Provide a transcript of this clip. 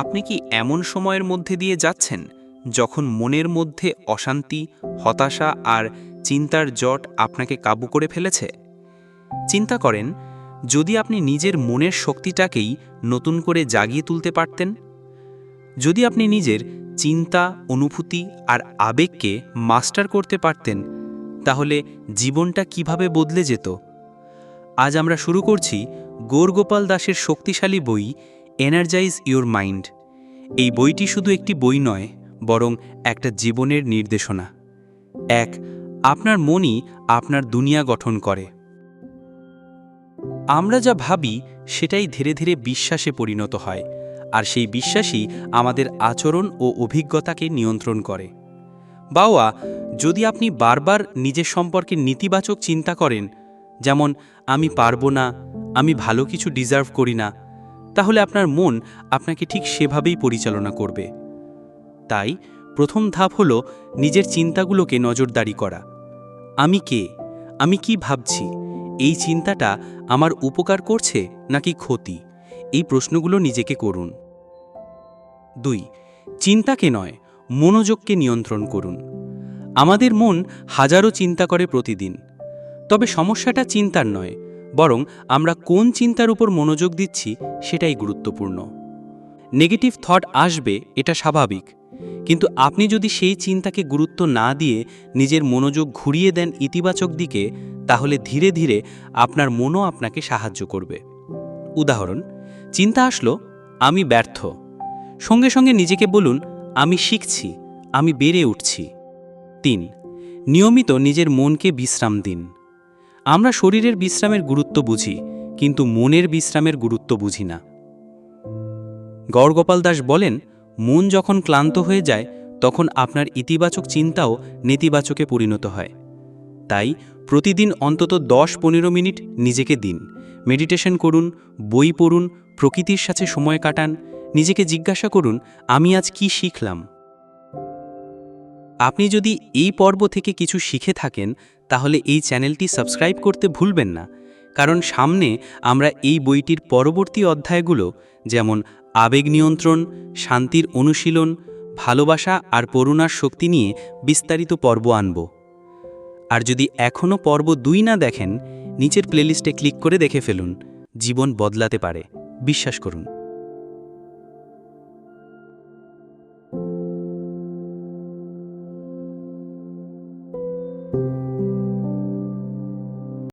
আপনি কি এমন সময়ের মধ্যে দিয়ে যাচ্ছেন যখন মনের মধ্যে অশান্তি, হতাশা আর চিন্তার জট আপনাকে কাবু করে ফেলেছে? চিন্তা করেন, যদি আপনি নিজের মনের শক্তিটাকেই নতুন করে জাগিয়ে তুলতে পারতেন? যদি আপনি নিজের চিন্তা, অনুভূতি আর আবেগকে মাস্টার করতে পারতেন, তাহলে জীবনটা কীভাবে বদলে যেত? আজ আমরা শুরু করছি গৌরগোপাল দাসের শক্তিশালী বই এনার্জাইজ ইউর মাইন্ড এই বইটি শুধু একটি বই নয়, বরং একটা জীবনের নির্দেশনা। এক, আপনার মনই আপনার দুনিয়া গঠন করে। আমরা যা ভাবি, সেটাই ধীরে ধীরে বিশ্বাসে পরিণত হয়, আর সেই বিশ্বাসই আমাদের আচরণ ও অভিজ্ঞতাকে নিয়ন্ত্রণ করে। বাওয়া, যদি আপনি বারবার নিজের সম্পর্কে নেতিবাচক চিন্তা করেন, যেমন, আমি পারব না, আমি ভালো কিছু ডিজার্ভ করি না তাহলে আপনার মন আপনাকে ঠিক সেভাবেই পরিচালনা করবে। তাই প্রথম ধাপ হল নিজের চিন্তাগুলোকে নজরদারি করা। আমি কে? আমি কি ভাবছি? এই চিন্তাটা আমার উপকার করছে নাকি ক্ষতি? এই প্রশ্নগুলো নিজেকে করুন। দুই, চিন্তাকে নয়, মনোযোগকে নিয়ন্ত্রণ করুন। আমাদের মন হাজারো চিন্তা করে প্রতিদিন। তবে সমস্যাটা চিন্তার নয় বরং আমরা কোন চিন্তার উপর মনোযোগ দিচ্ছি সেটাই গুরুত্বপূর্ণ। নেগেটিভ থট আসবে, এটা স্বাভাবিক। কিন্তু আপনি যদি সেই চিন্তাকে গুরুত্ব না দিয়ে নিজের মনোযোগ ঘুরিয়ে দেন ইতিবাচক দিকে, তাহলে ধীরে ধীরে আপনার মনও আপনাকে সাহায্য করবে। উদাহরণ, চিন্তা আসলো, আমি ব্যর্থ। সঙ্গে সঙ্গে নিজেকে বলুন, আমি শিখছি, আমি বেড়ে উঠছি। তিন, নিয়মিত নিজের মনকে বিশ্রাম দিন। আমরা শরীরের বিশ্রামের গুরুত্ব বুঝি, কিন্তু মনের বিশ্রামের গুরুত্ব বুঝি না। গড়গোপাল দাস বলেন, মন যখন ক্লান্ত হয়ে যায়, তখন আপনার ইতিবাচক চিন্তাও নেতিবাচকে পরিণত হয়। তাই প্রতিদিন অন্তত দশ পনেরো মিনিট নিজেকে দিন। মেডিটেশন করুন, বই পড়ুন, প্রকৃতির সাথে সময় কাটান, নিজেকে জিজ্ঞাসা করুন, আমি আজ কি শিখলাম? আপনি যদি এই পর্ব থেকে কিছু শিখে থাকেন, তাহলে এই চ্যানেলটি সাবস্ক্রাইব করতে ভুলবেন না। কারণ সামনে আমরা এই বইটির পরবর্তী অধ্যায়গুলো, যেমন আবেগ নিয়ন্ত্রণ, শান্তির অনুশীলন, ভালোবাসা আর করুণার শক্তি নিয়ে বিস্তারিত পর্ব আনব। আর যদি এখনও পর্ব দুই না দেখেন, নিচের প্লেলিস্টে ক্লিক করে দেখে ফেলুন। জীবন বদলাতে পারে। বিশ্বাস করুন।